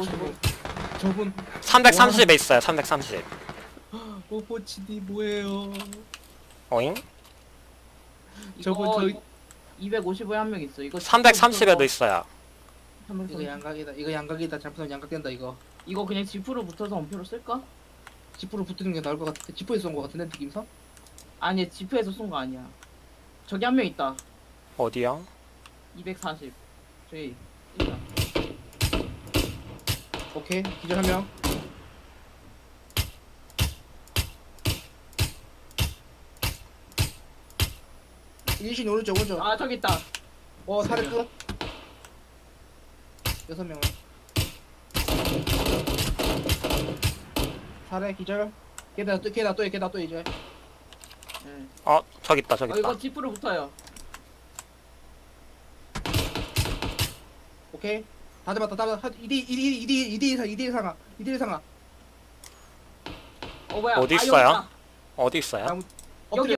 255. 저분 330에 있어요 330 오포치디 뭐예요? 오잉? 저분 이거 저기 255에 한 명 있어. 이거 330에도 있어요 이거 330. 양각이다. 이거 양각이다. 잘못하면 양각된다 이거. 이거 그냥 지프로 붙어서 엄표로 쓸까? 지프로 붙는 게 나을 것 같아. 지프에서 쏜것 같은데 느낌상? 아니 지프에서 쏜 거 아니야. 저기 한 명 있다. 어디요? 240. 저기 있다. 오케이 기절 한 명. 일신 오른쪽 오른쪽. 아 저기 있다. 어 사례 끝. 여섯 명을. 사례 기절. 걔다 또 걔다 또 걔다 또 이제. 네. 어 저기 있다 저기 어, 있다 이거 지프로 붙어요. 오케이. 다 잡았다 다 잡았다. 2대 2대 2대 2대 이상 2대 상하 2대 상하. 어 뭐야? 어디 아, 있어요? 있다. 어디 있어요? 다음- 여기.